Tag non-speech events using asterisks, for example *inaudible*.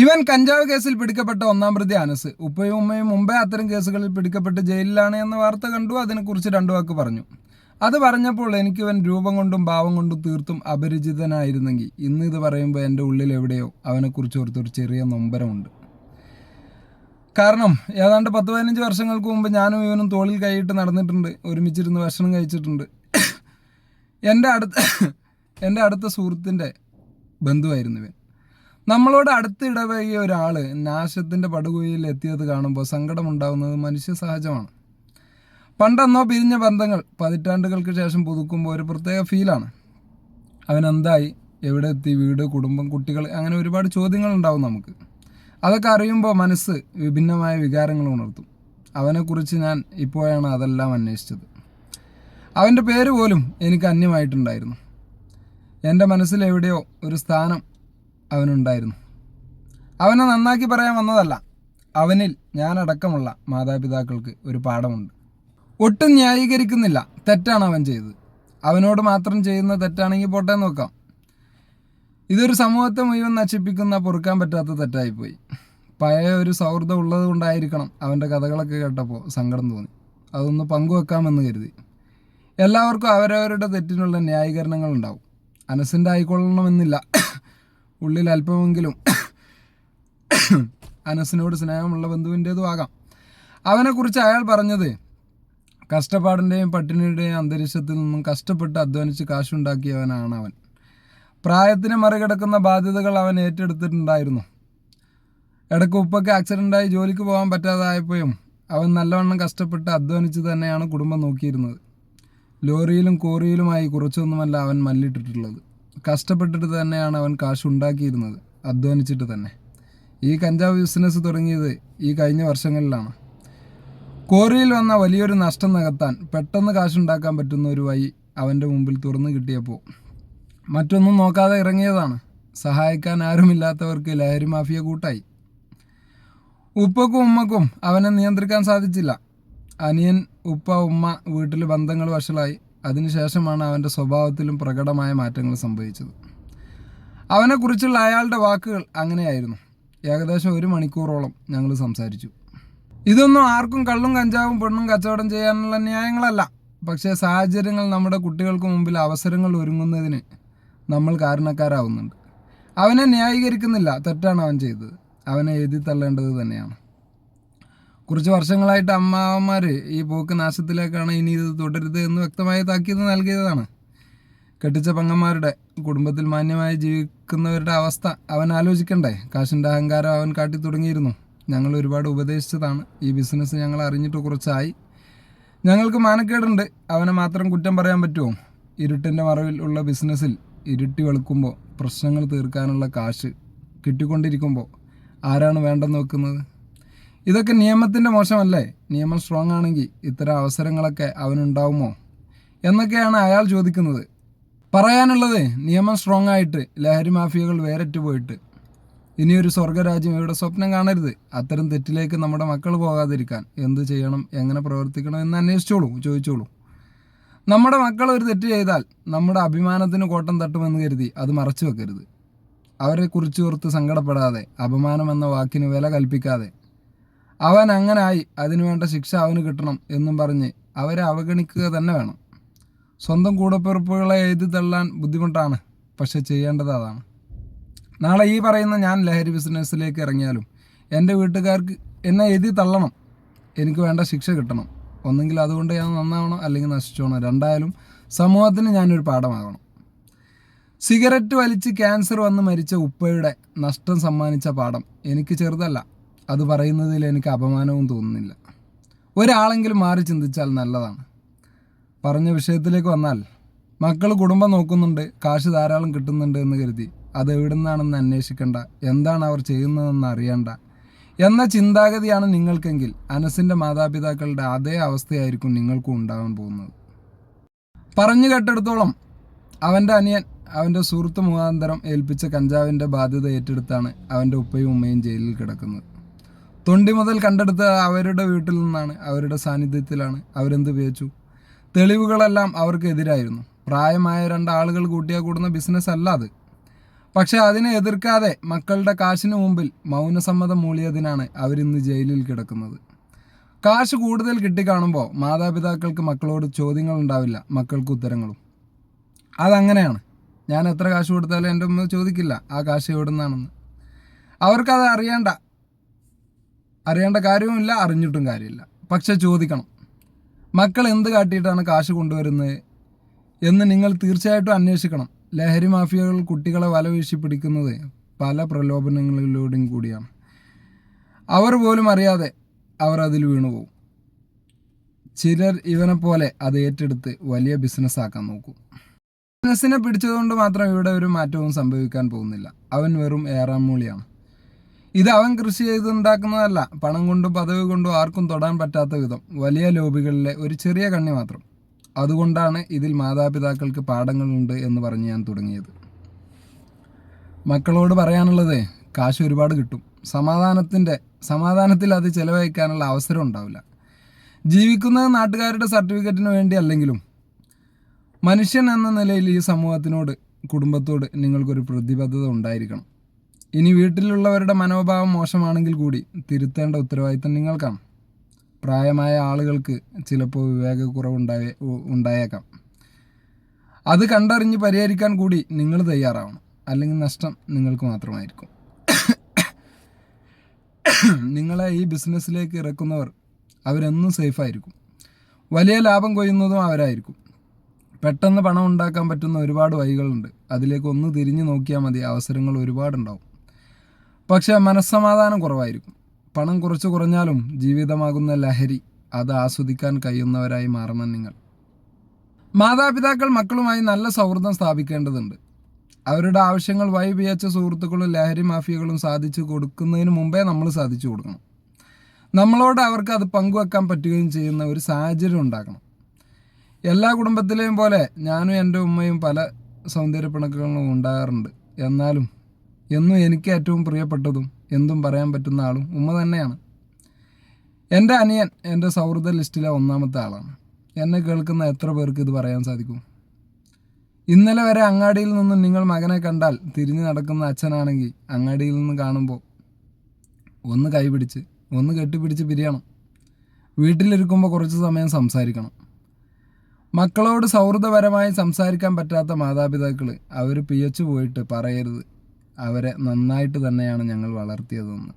ഇവൻ കഞ്ചാവ് കേസിൽ പിടിക്കപ്പെട്ട ഒന്നാം പ്രതി അനസ്. ഉപ്പയും ഉമ്മയും മുമ്പേ അത്തരം കേസുകളിൽ പിടിക്കപ്പെട്ട് ജയിലിലാണ് എന്ന വാർത്ത കണ്ടു. അതിനെക്കുറിച്ച് രണ്ടു വാക്ക് പറഞ്ഞു. അത് പറഞ്ഞപ്പോൾ എനിക്ക് ഇവൻ രൂപം കൊണ്ടും ഭാവം കൊണ്ടും തീർത്തും അപരിചിതനായിരുന്നെങ്കിൽ. ഇന്ന് ഇത് പറയുമ്പോൾ എന്റെ ഉള്ളിൽ എവിടെയോ അവനെക്കുറിച്ച് ഓർത്തൊരു ചെറിയ നൊമ്പരമുണ്ട്. കാരണം ഏതാണ്ട് പത്ത് പതിനഞ്ച് വർഷങ്ങൾക്ക് മുമ്പ് ഞാനും ഇവനും തോളിൽ കൈയിട്ട് നടന്നിട്ടുണ്ട്. ഒരുമിച്ചിരുന്ന് ഭക്ഷണം കഴിച്ചിട്ടുണ്ട്. എന്റെ അടുത്ത എന്റെ അടുത്ത സുഹൃത്തിന്റെ ബന്ധുവായിരുന്നു ഇവൻ. നമ്മളോട് അടുത്ത് ഇടപഴകിയ ഒരാൾ നാശത്തിന്റെ പടുകുഴിയിൽ എത്തിയത് കാണുമ്പോൾ സങ്കടമുണ്ടാകുന്നത് മനുഷ്യ സഹജമാണ്. പണ്ടെന്നോ പിരിഞ്ഞ ബന്ധങ്ങൾ പതിറ്റാണ്ടുകൾക്ക് ശേഷം പുതുക്കുമ്പോൾ ഒരു പ്രത്യേക ഫീലാണ്. അവൻ എന്തായി എവിടെ എത്തി? വീട് കുടുംബം കുട്ടികൾ അങ്ങനെ ഒരുപാട് ചോദ്യങ്ങൾ ഉണ്ടാവും നമുക്ക്. അതൊക്കെ അറിയുമ്പോൾ മനസ്സ് വിഭിന്നമായ വികാരങ്ങൾ ഉണർത്തും. അവനെക്കുറിച്ച് ഞാൻ ഇപ്പോഴാണ് അതെല്ലാം അന്വേഷിച്ചത്. അവന്റെ പേര് പോലും എനിക്ക് അന്യമായിട്ടുണ്ടായിരുന്നു. എന്റെ മനസ്സിലെവിടെയോ ഒരു സ്ഥാനം അവനുണ്ടായിരുന്നു. അവനെ നന്നാക്കി പറയാൻ വന്നതല്ല. അവനിൽ ഞാനടക്കമുള്ള മാതാപിതാക്കൾക്ക് ഒരു പാഠമുണ്ട്. ഒട്ടും ന്യായീകരിക്കുന്നില്ല. തെറ്റാണ് അവൻ ചെയ്തത്. അവനോട് മാത്രം ചെയ്യുന്ന തെറ്റാണെങ്കിൽ പോട്ടെ നോക്കാം. ഇതൊരു സമൂഹത്തെ മുഴുവൻ നശിപ്പിക്കുന്ന പൊറുക്കാൻ പറ്റാത്ത തെറ്റായിപ്പോയി. പഴയ ഒരു സൗഹൃദം ഉള്ളത് കൊണ്ടായിരിക്കണം അവന്റെ കഥകളൊക്കെ കേട്ടപ്പോൾ സങ്കടം തോന്നി. അതൊന്ന് പങ്കുവെക്കാമെന്ന് കരുതി. എല്ലാവർക്കും അവരവരുടെ തെറ്റിനുള്ള ന്യായീകരണങ്ങൾ ഉണ്ടാവും. അനസിന്റെ ആയിക്കൊള്ളണമെന്നില്ല. ഉള്ളിൽ അല്പമെങ്കിലും *coughs* അനസിനോട് സ്നേഹമുള്ള ബന്ധുവിന്റേതും ആകാം. അവനെക്കുറിച്ച് അയാൾ പറഞ്ഞത് കഷ്ടപ്പാടിന്റെയും പട്ടിണിയുടെയും അന്തരീക്ഷത്തിൽ നിന്നും കഷ്ടപ്പെട്ട് അധ്വാനിച്ച് കാശുണ്ടാക്കിയവനാണ് അവൻ പ്രായത്തിന് മറികടക്കുന്ന ബാധ്യതകൾ അവൻ ഏറ്റെടുത്തിട്ടുണ്ടായിരുന്നു. ഇടയ്ക്ക് ഉപ്പൊക്കെ ആക്സിഡന്റായി ജോലിക്ക് പോകാൻ പറ്റാതായപ്പോഴും അവൻ നല്ലവണ്ണം കഷ്ടപ്പെട്ട് അധ്വാനിച്ച് തന്നെയാണ് കുടുംബം നോക്കിയിരുന്നത്. ലോറിയിലും കോറിയിലുമായി കുറച്ചൊന്നുമല്ല അവൻ മല്ലിട്ടിട്ടുള്ളത്. കഷ്ടപ്പെട്ടിട്ട് തന്നെയാണ് അവൻ കാശ് ഉണ്ടാക്കിയിരുന്നത് അധ്വാനിച്ചിട്ട് തന്നെ. ഈ കഞ്ചാവ് ബിസിനസ് തുടങ്ങിയത് ഈ കഴിഞ്ഞ വർഷങ്ങളിലാണ്. കോറിയിൽ വന്ന വലിയൊരു നഷ്ടം നികത്താൻ പെട്ടെന്ന് കാശുണ്ടാക്കാൻ പറ്റുന്ന ഒരു വഴി അവന്റെ മുമ്പിൽ തുറന്നു കിട്ടിയപ്പോൾ. മറ്റൊന്നും നോക്കാതെ ഇറങ്ങിയതാണ്. സഹായിക്കാൻ ആരുമില്ലാത്തവർക്ക് ലഹരി മാഫിയ കൂട്ടായി. ഉപ്പക്കും ഉമ്മക്കും അവനെ നിയന്ത്രിക്കാൻ സാധിച്ചില്ല. അനിയൻ ഉപ്പ ഉമ്മ വീട്ടിൽ ബന്ധങ്ങൾ വഷളായി. അതിനുശേഷമാണ് അവന്റെ സ്വഭാവത്തിലും പ്രകടമായ മാറ്റങ്ങൾ സംഭവിച്ചത്. അവനെക്കുറിച്ചുള്ള അയാളുടെ വാക്കുകൾ അങ്ങനെയായിരുന്നു. ഏകദേശം ഒരു മണിക്കൂറോളം ഞങ്ങൾ സംസാരിച്ചു. ഇതൊന്നും ആർക്കും കള്ളും കഞ്ചാവും പെണ്ണും കച്ചവടം ചെയ്യാനുള്ള ന്യായങ്ങളല്ല. പക്ഷേ സാഹചര്യങ്ങൾ നമ്മുടെ കുട്ടികൾക്ക് മുമ്പിൽ അവസരങ്ങൾ ഒരുങ്ങുന്നതിന് നമ്മൾ കാരണക്കാരാവുന്നുണ്ട്. അവനെ ന്യായീകരിക്കുന്നില്ല. തെറ്റാണ് അവൻ ചെയ്തത്. അവനെ എഴുതി തള്ളേണ്ടത് തന്നെയാണ്. കുറച്ച് വർഷങ്ങളായിട്ട് അമ്മാവന്മാർ ഈ പോക്ക് നാശത്തിലേക്കാണ് ഇനി ഇത് തുടരുത് എന്ന് വ്യക്തമായ താക്കീത് നൽകിയതാണ്. കെട്ടിച്ച പങ്ങന്മാരുടെ കുടുംബത്തിൽ മാന്യമായി ജീവിക്കുന്നവരുടെ അവസ്ഥ അവൻ ആലോചിക്കണ്ടേ. കാശിന്റെ അഹങ്കാരം അവൻ കാട്ടി തുടങ്ങിയിരുന്നു ഞങ്ങൾ ഒരുപാട് ഉപദേശിച്ചതാണ്. ഈ ബിസിനസ് ഞങ്ങൾ അറിഞ്ഞിട്ട് കുറച്ചായി. ഞങ്ങൾക്ക് മാനക്കേടുണ്ട്. അവനെ മാത്രം കുറ്റം പറയാൻ പറ്റുമോ? ഇരുട്ടിന്റെ മറവിൽ ഉള്ള ബിസിനസ്സിൽ ഇരുട്ടി വെളുക്കുമ്പോൾ പ്രശ്നങ്ങൾ തീർക്കാനുള്ള കാശ് കിട്ടിക്കൊണ്ടിരിക്കുമ്പോൾ ആരാണ് വേണ്ടെന്ന് വെക്കുന്നത്? ഇതൊക്കെ നിയമത്തിന്റെ മോശമല്ലേ? നിയമം സ്ട്രോങ് ആണെങ്കിൽ ഇത്തരം അവസരങ്ങളൊക്കെ അവനുണ്ടാവുമോ? എന്നൊക്കെയാണ് അയാൾ ചോദിക്കുന്നത്. പറയാനുള്ളത് നിയമം സ്ട്രോങ് ആയിട്ട് ലഹരി മാഫിയകൾ വേരറ്റ് പോയിട്ട്. ഇനിയൊരു സ്വർഗരാജ്യം ഇവിടെ സ്വപ്നം കാണരുത്? അത്തരം തെറ്റിലേക്ക് നമ്മുടെ മക്കൾ പോകാതിരിക്കാൻ എന്ത് ചെയ്യണം? എങ്ങനെ പ്രവർത്തിക്കണം എന്ന് അന്വേഷിച്ചോളൂ ചോദിച്ചോളൂ. നമ്മുടെ മക്കൾ ഒരു തെറ്റ് ചെയ്താൽ നമ്മുടെ അഭിമാനത്തിന് കോട്ടം തട്ടുമെന്ന് കരുതി അത് മറച്ചു വെക്കരുത്. അവരെ കുറിച്ച് ഓർത്ത് സങ്കടപ്പെടാതെ അപമാനം എന്ന വാക്കിന് വില കൽപ്പിക്കാതെ അവൻ അങ്ങനായി അതിനുവേണ്ട ശിക്ഷ അവന് കിട്ടണം എന്നും പറഞ്ഞ് അവരെ അവഗണിക്കുക തന്നെ വേണം. സ്വന്തം കൂടപ്പിറപ്പുകളെ എഴുതി തള്ളാൻ ബുദ്ധിമുട്ടാണ് പക്ഷെ ചെയ്യേണ്ടത് അതാണ്. നാളെ ഈ പറയുന്ന ഞാൻ ലഹരി ബിസിനസ്സിലേക്ക് ഇറങ്ങിയാലും എന്റെ വീട്ടുകാർക്ക് എന്നെ എഴുതി തള്ളണം എനിക്ക് വേണ്ട ശിക്ഷ കിട്ടണം. ഒന്നെങ്കിൽ അതുകൊണ്ട് ഞാൻ നന്നാവണം അല്ലെങ്കിൽ നശിച്ചോണം രണ്ടായാലും സമൂഹത്തിന് ഞാനൊരു പാഠമാകണം. സിഗരറ്റ് വലിച്ച് ക്യാൻസർ വന്ന് മരിച്ച ഉപ്പയുടെ നഷ്ടം സമ്മാനിച്ച പാഠം എനിക്ക് ചെറുതല്ല. അത് പറയുന്നതിൽ എനിക്ക് അപമാനവും തോന്നുന്നില്ല. ഒരാളെങ്കിലും മാറി ചിന്തിച്ചാൽ നല്ലതാണ്. പറഞ്ഞ വിഷയത്തിലേക്ക് വന്നാൽ മക്കൾ കുടുംബം നോക്കുന്നുണ്ട് കാശ് ധാരാളം കിട്ടുന്നുണ്ട് എന്ന് കരുതി. അത് എവിടെ നിന്നാണെന്ന് അന്വേഷിക്കേണ്ട എന്താണ് അവർ ചെയ്യുന്നതെന്ന് അറിയണ്ട. എന്ന ചിന്താഗതിയാണ് നിങ്ങൾക്കെങ്കിൽ അനസിന്റെ മാതാപിതാക്കളുടെ അതേ അവസ്ഥയായിരിക്കും നിങ്ങൾക്കും ഉണ്ടാവാൻ പോകുന്നത്. പറഞ്ഞു കേട്ടെടുത്തോളം അവന്റെ അനിയൻ അവന്റെ സുഹൃത്ത് മുഖാന്തരം ഏൽപ്പിച്ച കഞ്ചാവിന്റെ ബാധ്യത ഏറ്റെടുത്താണ് അവന്റെ ഉപ്പയും ഉമ്മയും ജയിലിൽ കിടക്കുന്നത്. തൊണ്ടി മുതൽ കണ്ടെടുത്ത അവരുടെ വീട്ടിൽ നിന്നാണ് അവരുടെ സാന്നിധ്യത്തിലാണ് അവരെന്ത് ഉപയോഗിച്ചു തെളിവുകളെല്ലാം അവർക്ക് എതിരായിരുന്നു പ്രായമായ രണ്ടാളുകൾ കൂട്ടിയാൽ കൂടുന്ന ബിസിനസ് അല്ല അത്. പക്ഷേ അതിനെ എതിർക്കാതെ മക്കളുടെ കാശിന് മുമ്പിൽ മൗനസമ്മതം മൂളിയതിനാണ് അവരിന്ന് ജയിലിൽ കിടക്കുന്നത്. കാശ് കൂടുതൽ കിട്ടിക്കാണുമ്പോൾ മാതാപിതാക്കൾക്ക് മക്കളോട് ചോദ്യങ്ങൾ ഉണ്ടാവില്ല മക്കൾക്ക് ഉത്തരങ്ങളും. അതങ്ങനെയാണ്. ഞാൻ എത്ര കാശ് കൊടുത്താലും എന്റെ ഉമ്മ ചോദിക്കില്ല ആ കാശ് എവിടെ നിന്നാണെന്ന് അവർക്കത് അറിയേണ്ട അറിയേണ്ട കാര്യവുമില്ല അറിഞ്ഞിട്ടും കാര്യമില്ല. പക്ഷെ ചോദിക്കണം മക്കൾ എന്ത് കാട്ടിയിട്ടാണ് കാശ് കൊണ്ടുവരുന്നത് എന്ന് നിങ്ങൾ തീർച്ചയായിട്ടും അന്വേഷിക്കണം. ലഹരി മാഫിയകൾ കുട്ടികളെ വലവീശി പിടിക്കുന്നത് പല പ്രലോഭനങ്ങളിലൂടെയും കൂടിയാണ്. അവർ പോലും അറിയാതെ അവർ അതിൽ വീണുപോകും ചിലർ ഇവനെ പോലെ അത് ഏറ്റെടുത്ത് വലിയ ബിസിനസ് ആക്കാൻ നോക്കും. ബിസിനസ്സിനെ പിടിച്ചതുകൊണ്ട് മാത്രം ഇവിടെ ഒരു മാറ്റവും സംഭവിക്കാൻ പോകുന്നില്ല. അവൻ വെറും ഏറാമൂളിയാണ് ഇത് അവൻ കൃഷി ചെയ്തുണ്ടാക്കുന്നതല്ല പണം കൊണ്ടും പദവി കൊണ്ടും ആർക്കും തൊടാൻ പറ്റാത്ത വിധം. വലിയ ലോബികളിലെ ഒരു ചെറിയ കണ്ണി മാത്രം. അതുകൊണ്ടാണ് ഇതിൽ മാതാപിതാക്കൾക്ക് പാഠങ്ങളുണ്ട് എന്ന് പറഞ്ഞ് ഞാൻ തുടങ്ങിയത്. മക്കളോട് പറയാനുള്ളത് കാശ് ഒരുപാട് കിട്ടും. സമാധാനത്തിന്റെ സമാധാനത്തിൽ അത് ചിലവഴിക്കാനുള്ള അവസരം ഉണ്ടാവില്ല. ജീവിക്കുന്നത് നാട്ടുകാരുടെ സർട്ടിഫിക്കറ്റിന് വേണ്ടി അല്ലെങ്കിലും മനുഷ്യൻ എന്ന നിലയിൽ ഈ സമൂഹത്തിനോട് കുടുംബത്തോട് നിങ്ങൾക്കൊരു പ്രതിബദ്ധത ഉണ്ടായിരിക്കണം. ഇനി വീട്ടിലുള്ളവരുടെ മനോഭാവം മോശമാണെങ്കിൽ കൂടി തിരുത്തേണ്ട ഉത്തരവാദിത്തം നിങ്ങൾക്കാണ്. പ്രായമായ ആളുകൾക്ക് ചിലപ്പോൾ വിവേകക്കുറവുണ്ടായേ ഉണ്ടായേക്കാം. അത് കണ്ടറിഞ്ഞ് പരിഹരിക്കാൻ കൂടി നിങ്ങൾ തയ്യാറാവണം. അല്ലെങ്കിൽ നഷ്ടം നിങ്ങൾക്ക് മാത്രമായിരിക്കും. നിങ്ങളെ ഈ ബിസിനസ്സിലേക്ക് ഇറക്കുന്നവർ അവരെന്നും സേഫായിരിക്കും. വലിയ ലാഭം കൊയ്യുന്നതും അവരായിരിക്കും. പെട്ടെന്ന് പണം ഉണ്ടാക്കാൻ പറ്റുന്ന ഒരുപാട് വഴികളുണ്ട്. അതിലേക്ക് ഒന്ന് തിരിഞ്ഞു നോക്കിയാൽ മതി. അവസരങ്ങൾ ഒരുപാടുണ്ടാവും. പക്ഷേ മനസ്സമാധാനം കുറവായിരിക്കും. പണം കുറച്ച് കുറഞ്ഞാലും ജീവിതമാകുന്ന ലഹരി അത് ആസ്വദിക്കാൻ കഴിയുന്നവരായി മാറണം നിങ്ങൾ. മാതാപിതാക്കൾ മക്കളുമായി നല്ല സൗഹൃദം സ്ഥാപിക്കേണ്ടതുണ്ട്. അവരുടെ ആവശ്യങ്ങൾ വൈവിയച്ച സുഹൃത്തുക്കളും ലഹരി മാഫിയകളും സാധിച്ചു കൊടുക്കുന്നതിന് മുമ്പേ നമ്മൾ സാധിച്ചു കൊടുക്കണം. നമ്മളോട് അവർക്ക് അത് പങ്കുവെക്കാൻ പറ്റുകയും ചെയ്യുന്ന ഒരു സാഹചര്യം ഉണ്ടാക്കണം. എല്ലാ കുടുംബത്തിലെയും പോലെ ഞാനും എന്റെ ഉമ്മയും പല സൗന്ദര്യപ്പിണക്കുകളും ഉണ്ടാകാറുണ്ട്. എന്നാലും എന്നും എനിക്ക് ഏറ്റവും പ്രിയപ്പെട്ടതും എന്തും പറയാൻ പറ്റുന്ന ആളും ഉമ്മ തന്നെയാണ്. എന്റെ അനിയൻ എന്റെ സൗഹൃദ ലിസ്റ്റിലെ ഒന്നാമത്തെ ആളാണ്. എന്നെ കേൾക്കുന്ന എത്ര പേർക്ക് ഇത് പറയാൻ സാധിക്കും? ഇന്നലെ വരെ അങ്ങാടിയിൽ നിന്നും നിങ്ങൾ മകനെ കണ്ടാൽ തിരിഞ്ഞു നടക്കുന്ന അച്ഛനാണെങ്കിൽ അങ്ങാടിയിൽ നിന്ന് കാണുമ്പോൾ ഒന്ന് കൈപിടിച്ച് ഒന്ന് കെട്ടിപ്പിടിച്ച് പിരിയണം. വീട്ടിലിരിക്കുമ്പോൾ കുറച്ച് സമയം സംസാരിക്കണം. മക്കളോട് സൗഹൃദപരമായി സംസാരിക്കാൻ പറ്റാത്ത മാതാപിതാക്കൾ അവർ പിയച്ചു പോയിട്ട് പറയരുത്. അവരെ നന്നായിട്ട് തന്നെയാണ് ഞങ്ങൾ വളർത്തിയതെന്ന്.